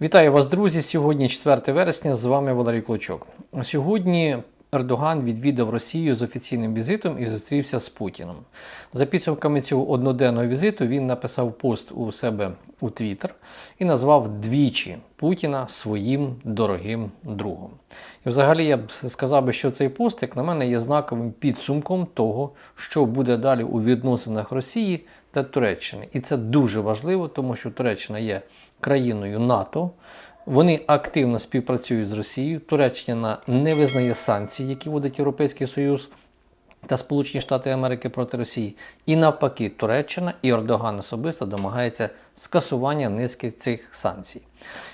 Вітаю вас, друзі! Сьогодні 4 вересня. З вами Валерій Клочок. Сьогодні Ердоган відвідав Росію з офіційним візитом і зустрівся з Путіном. За підсумками цього одноденного візиту він написав пост у себе у Твіттер і назвав двічі Путіна своїм дорогим другом. І взагалі я б сказав би, що цей пост, як на мене, є знаковим підсумком того, що буде далі у відносинах Росії та Туреччини. І це дуже важливо, тому що Туреччина є країною НАТО. Вони активно співпрацюють з Росією. Туреччина не визнає санкцій, які вводить Європейський Союз та Сполучені Штати Америки проти Росії. І навпаки, Туреччина і Ордоган особисто домагається скасування низки цих санкцій.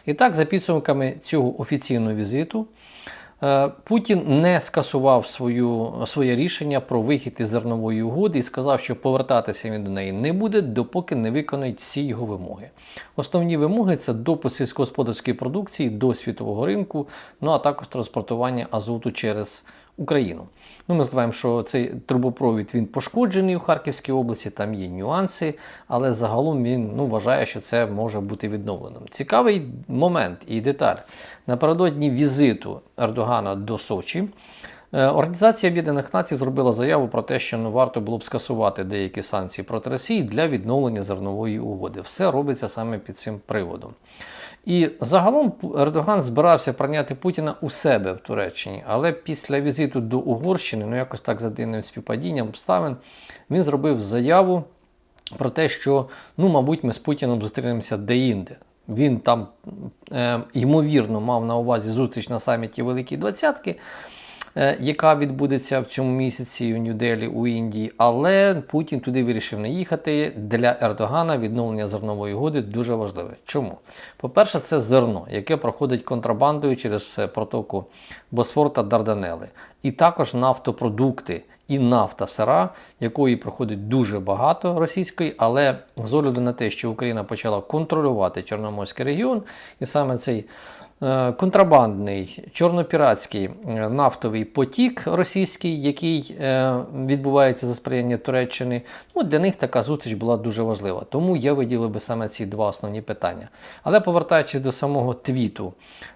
І так, за підсумками цього офіційного візиту, Путін не скасував свою, своє рішення про вихід із зернової угоди і сказав, що повертатися він до неї не буде, допоки не виконують всі його вимоги. Основні вимоги це допуск сільськогосподарської продукції до світового ринку, ну а також транспортування азоту через Україну. Ну, Ми знаємо, що цей трубопровід він пошкоджений у Харківській області, там є нюанси, але загалом він ну, вважає, що це може бути відновленим. Цікавий момент і деталь. Напередодні візиту Ердогана до Сочі. е, Організація Об'єднаних Націй зробила заяву про те, що ну, варто було б скасувати деякі санкції проти Росії для відновлення зернової угоди. Все робиться саме під цим приводом. І загалом Ердоган збирався прийняти Путіна у себе в Туреччині, але після візиту до Угорщини, ну якось так за дивним співпадінням обставин, він зробив заяву про те, що ну, мабуть, ми з Путіном зустрінемося де-інде. Він там, е, ймовірно, мав на увазі зустріч на саміті Великій Двадцятки, яка відбудеться в цьому місяці в Нью-Делі у Індії. Але Путін туди вирішив не їхати. Для Ердогана відновлення зернової угоди дуже важливе. Чому? По-перше, це зерно, яке проходить контрабандою через е, протоку Босфор та Дарданели. І також нафтопродукти і нафта сира, якої проходить дуже багато російської, але з огляду на те, що Україна почала контролювати Чорноморський регіон, і саме цей е, контрабандний чорнопіратський е, нафтовий потік російський, який е, відбувається за сприяння Туреччини, ну, для них така зустріч була дуже важлива. Тому я виділив би саме ці два основні питання. Але повертаючись до самого твіту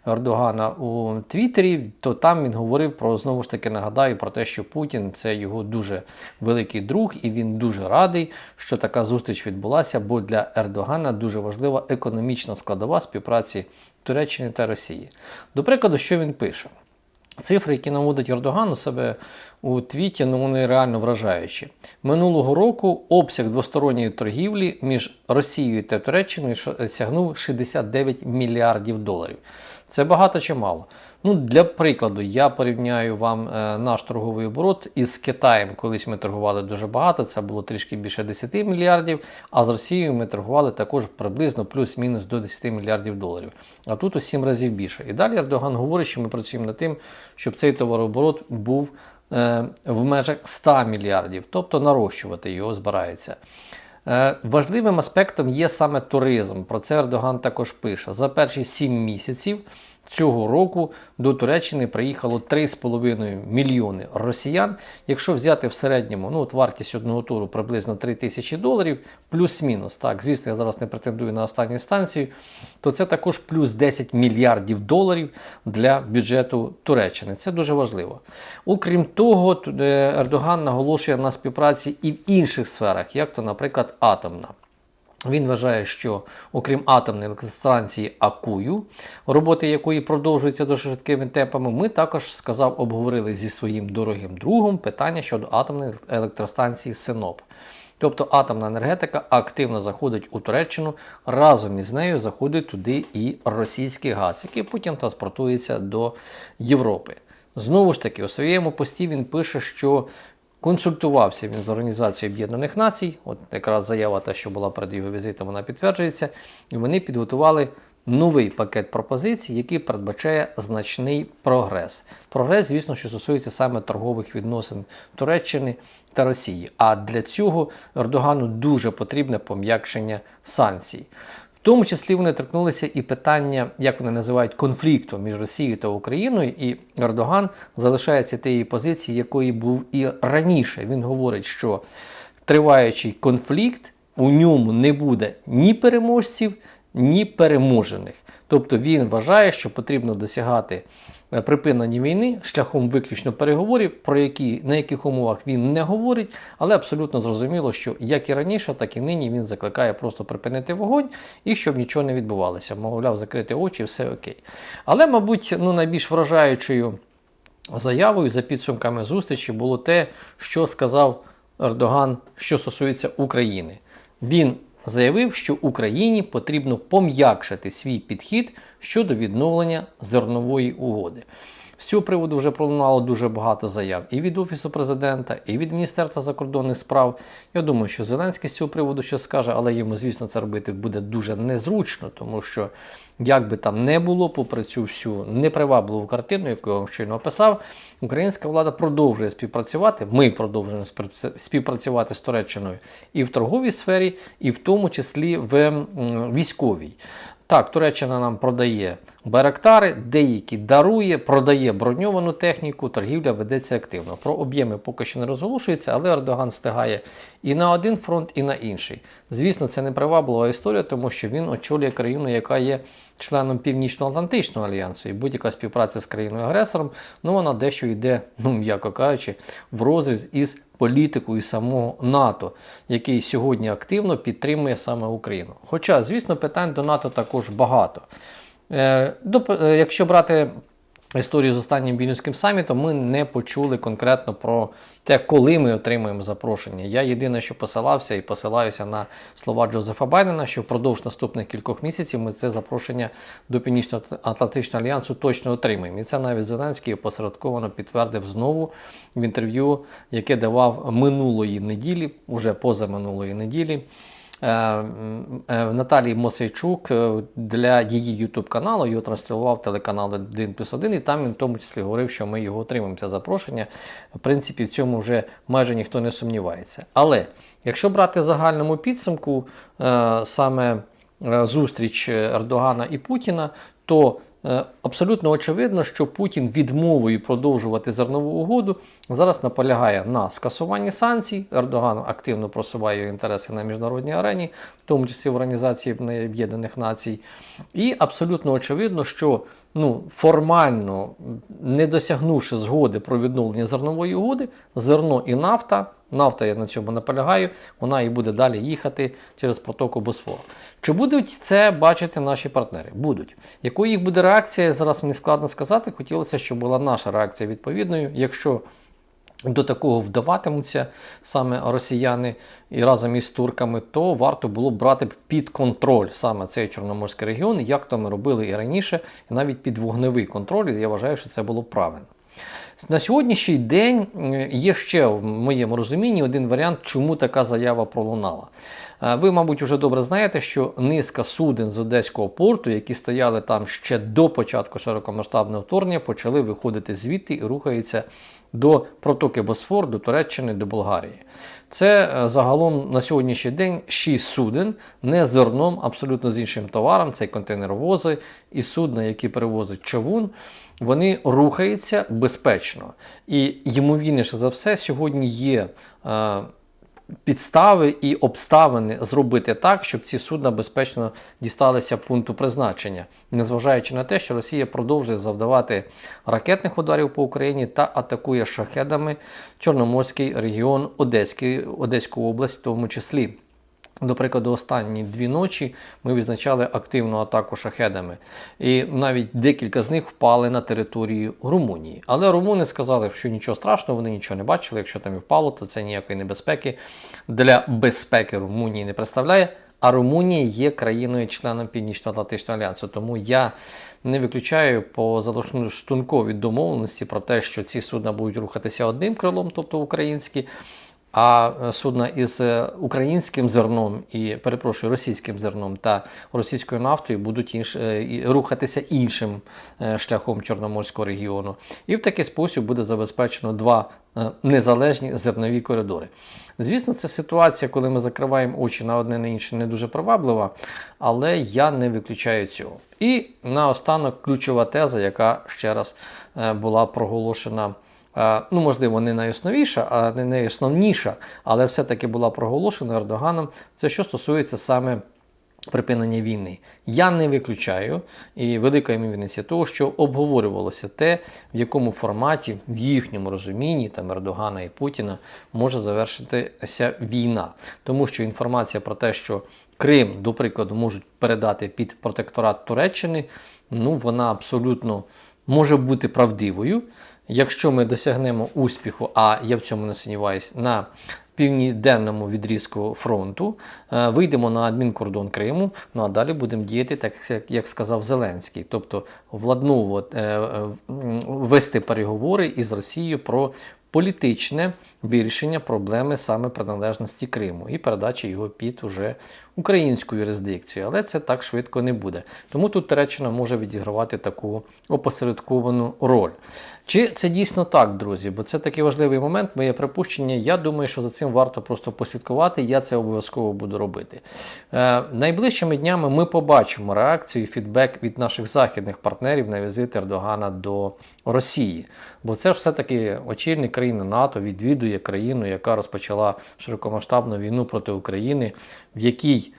Ердогана у Твіттері, то там він говорив про знову ж таки нагадаю про те, що Путін це його дуже великий друг, і він дуже радий, що така зустріч відбулася, бо для Ердогана дуже важлива економічна складова співпраці Туреччини та Росії. До прикладу, що він пише? Цифри, які наводить Ердоган у себе у твіті, ну вони реально вражаючі. Минулого року обсяг двосторонньої торгівлі між Росією та Туреччиною сягнув 69 мільярдів доларів. Це багато чи мало? Ну, для прикладу, я порівняю вам е, наш торговий оборот із Китаєм. Колись ми торгували дуже багато, це було трішки більше 10 мільярдів, а з Росією ми торгували також приблизно плюс-мінус до 10 мільярдів доларів. А тут у 7 разів більше. І далі Ердоган говорить, що ми працюємо над тим, щоб цей товарооборот був в межах 100 мільярдів, тобто нарощувати його збирається. Е, Важливим аспектом є саме туризм. Про це Ердоган також пише. За перші 7 місяців цього року до Туреччини приїхало 3,5 мільйони росіян. Якщо взяти в середньому ну, от вартість одного туру приблизно 3 тисячі доларів, плюс-мінус. Так, звісно, я зараз не претендую на останню станцію, то це також плюс 10 мільярдів доларів для бюджету Туреччини. Це дуже важливо. Окрім того, е, Ердоган наголошує на співпраці і в інших сферах, як то, наприклад, атомна. Він вважає, що окрім атомної електростанції Акую, роботи якої продовжуються дуже швидкими темпами, ми також сказав, обговорили зі своїм дорогим другом питання щодо атомної електростанції Синоп. Тобто атомна енергетика активно заходить у Туреччину, разом із нею заходить туди і російський газ, який потім транспортується до Європи. Знову ж таки, у своєму пості він пише, що консультувався він з Організацією Об'єднаних Націй, от якраз заява, та, що була перед його візитом, вона підтверджується, і вони підготували новий пакет пропозицій, який передбачає значний прогрес. Прогрес, звісно, що стосується саме торгових відносин Туреччини та Росії. А для цього Ердогану дуже потрібне пом'якшення санкцій. Тому числі вони торкнулися і питання, як вони називають, конфлікту між Росією та Україною, і Ердоган залишається тієї позиції, якої був і раніше. Він говорить, що триваючий конфлікт у ньому не буде ні переможців, ні переможених. Тобто він вважає, що потрібно досягати е, припинення війни шляхом виключно переговорів, про які на яких умовах він не говорить, але абсолютно зрозуміло, що як і раніше, так і нині він закликає просто припинити вогонь і щоб нічого не відбувалося. Мовляв, закрити очі, все окей. Але, мабуть, ну найбільш вражаючою заявою за підсумками зустрічі було те, що сказав Ердоган, що стосується України. Він заявив, що Україні потрібно пом'якшити свій підхід щодо відновлення зернової угоди. З цього приводу вже пролунало дуже багато заяв і від Офісу президента, і від Міністерства закордонних справ. Я думаю, що Зеленський з цього приводу щось скаже, але йому, звісно, це робити буде дуже незручно, тому що, як би там не було, попри цю всю непривабливу картину, яку я вам щойно описав, українська влада продовжує співпрацювати. Ми продовжуємо співпрацювати з Туреччиною і в торговій сфері, і в тому числі в військовій. Так, Туреччина нам продає Беректари, деякі дарує, продає броньовану техніку, торгівля ведеться активно. Про об'єми поки що не розголошується, але Ердоган стигає і на один фронт, і на інший. Звісно, це не приваблива історія, тому що він очолює країну, яка є членом Північно-Атлантичного альянсу, і будь-яка співпраця з країною-агресором, ну вона дещо йде, ну м'яко кажучи, в розріз із політикою самого НАТО, який сьогодні активно підтримує саме Україну. Хоча, звісно, питань до НАТО також багато. Е, е, Якщо брати історію з останнім Вільнюським самітом, ми не почули конкретно про те, коли ми отримаємо запрошення. Я єдине, що посилався і посилаюся на слова Джозефа Байдена, що впродовж наступних кількох місяців ми це запрошення до Північно-Атлантичного альянсу точно отримаємо. І це навіть Зеленський опосередковано підтвердив знову в інтерв'ю, яке давав минулої неділі, уже позаминулої неділі. Е, е, Наталії Мосейчук е, для її YouTube каналу його транслював телеканал 1 плюс 1, і там він в тому числі говорив, що ми його отримаємо це запрошення. В принципі, в цьому вже майже ніхто не сумнівається. Але якщо брати загальному підсумку саме зустріч Ердогана і Путіна, то Абсолютно очевидно, що Путін відмовою продовжувати зернову угоду зараз наполягає на скасуванні санкцій. Ердоган активно просуває інтереси на міжнародній арені, в тому числі в Організації Об'єднаних Націй. І абсолютно очевидно, що ну, формально, не досягнувши згоди про відновлення зернової угоди, зерно і нафта. Нафта, я на цьому наполягаю, вона і буде далі їхати через протоку Босфору. Чи будуть це бачити наші партнери? Будуть. Якою їх буде реакція, зараз мені складно сказати. Хотілося, щоб була наша реакція відповідною. Якщо до такого вдаватимуться саме росіяни і разом із турками, то варто було брати під контроль саме цей Чорноморський регіон, як то ми робили і раніше, і навіть під вогневий контроль. Я вважаю, що це було правильно. На сьогоднішній день є ще в моєму розумінні один варіант, чому така заява пролунала. Е, Ви, мабуть, вже добре знаєте, що низка суден з Одеського порту, які стояли там ще до початку широкомасштабного вторгнення, почали виходити звідти і рухаються до протоки Босфор, до Туреччини, до Болгарії. Це е, загалом на сьогоднішній день 6 суден, не зерном, абсолютно з іншим товаром. Це контейнеровози і судна, які перевозять човун. Вони рухаються безпечно. І ймовірніше за все, сьогодні є е, підстави і обставини зробити так, щоб ці судна безпечно дісталися пункту призначення, незважаючи на те, що Росія продовжує завдавати ракетних ударів по Україні та атакує шахедами Чорноморський регіон Одеської, Одеську область, в тому числі. До прикладу, останні дві ночі ми відзначали активну атаку шахедами, і навіть декілька з них впали на територію Румунії. Але румуни сказали, що нічого страшного, вони нічого не бачили. Якщо там і впало, то це ніякої небезпеки для безпеки Румунії не представляє. А Румунія є країною-членом Північно-Атлантичного альянсу. Тому я не виключаю по залаштунковій домовленості про те, що ці судна будуть рухатися одним крилом, тобто українські. А е, судна із е, українським зерном і перепрошую російським зерном та російською нафтою будуть інш, е, рухатися іншим шляхом Чорноморського регіону. І в такий спосіб буде забезпечено два незалежні зернові коридори. Звісно, це ситуація, коли ми закриваємо очі на одне на інше, не дуже приваблива, але я не виключаю цього. І наостанок ключова теза, яка ще раз була проголошена. Ну, можливо, не найосновіша, а не найосновніша, але все-таки була проголошена Ердоганом. Це що стосується саме припинення війни. Я не виключаю, і велика ймовірність того, що обговорювалося те, в якому форматі, в їхньому розумінні там Ердогана і Путіна може завершитися війна. Тому що інформація про те, що Крим, до прикладу, можуть передати під протекторат Туреччини, ну вона абсолютно може бути правдивою. Якщо ми досягнемо успіху, а я в цьому не сумніваюсь, на південному відрізку фронту, е, вийдемо на адмінкордон Криму, ну а далі будемо діяти, так як, сказав Зеленський, тобто владновувати, е, е, вести переговори із Росією про політичне вирішення проблеми саме приналежності Криму і передачі його під уже українську юрисдикцію. Але це так швидко не буде. Тому тут Туреччина може відігравати таку опосередковану роль. Чи це дійсно так, друзі? Бо це такий важливий момент, моє припущення. Я думаю, що за цим варто просто послідкувати. Я це обов'язково буду робити. Е, найближчими днями ми побачимо реакцію і фідбек від наших західних партнерів на візит Ердогана до Росії. Бо це ж все-таки очільник країни НАТО відвідує країну, яка розпочала широкомасштабну війну проти України, в якій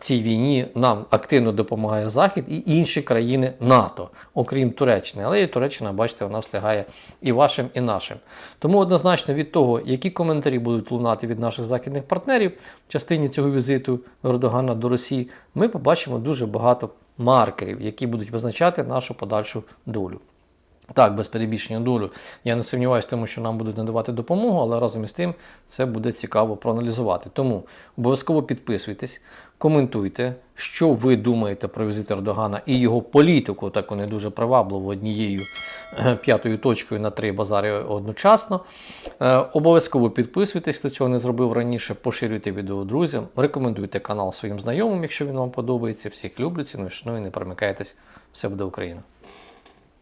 цій війні нам активно допомагає Захід і інші країни НАТО, окрім Туреччини. Але і Туреччина, бачите, вона встигає і вашим, і нашим. Тому однозначно від того, які коментарі будуть лунати від наших західних партнерів в частині цього візиту Ердогана до Росії, ми побачимо дуже багато маркерів, які будуть визначати нашу подальшу долю. Так, без перебільшення долю. Я не сумніваюся тому, що нам будуть надавати допомогу, але разом із тим це буде цікаво проаналізувати. Тому обов'язково підписуйтесь, коментуйте, що ви думаєте про візит Ердогана і його політику, таку не дуже привабливу однією е, п'ятою точкою на три базари одночасно. Е, Обов'язково підписуйтесь, хто цього не зробив раніше, поширюйте відео друзям, рекомендуйте канал своїм знайомим, якщо він вам подобається. Всіх люблю, ціную, шаную, не перемикайтесь. Все буде Україна!